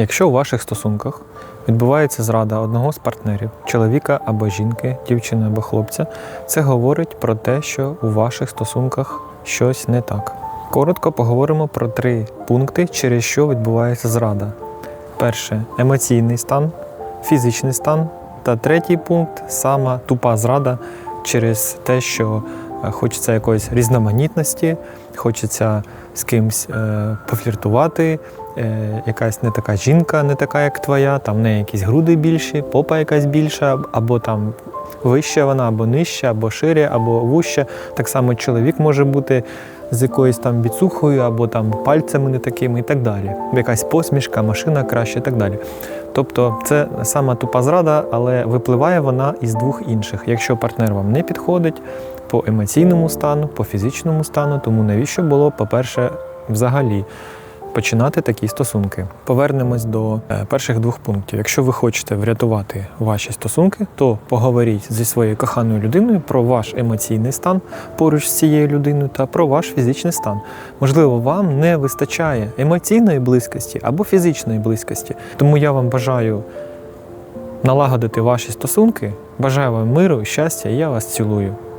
Якщо у ваших стосунках відбувається зрада одного з партнерів, чоловіка або жінки, дівчини або хлопця, це говорить про те, що у ваших стосунках щось не так. Коротко поговоримо про три пункти, через що відбувається зрада. Перше емоційний стан, фізичний стан. Та третій пункт сама тупа зрада через те, що хочеться якоїсь різноманітності, хочеться з кимсь е, пофліртувати, е, якась не така жінка, не така, як твоя, там в неї якісь груди більші, попа якась більша, або там вища вона, або нижча, або шире, або вуща. Так само чоловік може бути з якоюсь там біцухою, або там пальцями не такими і так далі. Якась посмішка, машина краще і так далі. Тобто це сама тупа зрада, але випливає вона із двох інших. Якщо партнер вам не підходить по емоційному стану, по фізичному стану, тому навіщо було, по-перше, взагалі починати такі стосунки. Повернемось до е, перших двох пунктів. Якщо ви хочете врятувати ваші стосунки, то поговоріть зі своєю коханою людиною про ваш емоційний стан поруч з цією людиною та про ваш фізичний стан. Можливо, вам не вистачає емоційної близькості або фізичної близькості. Тому я вам бажаю налагодити ваші стосунки. Бажаю вам миру, щастя, і я вас цілую.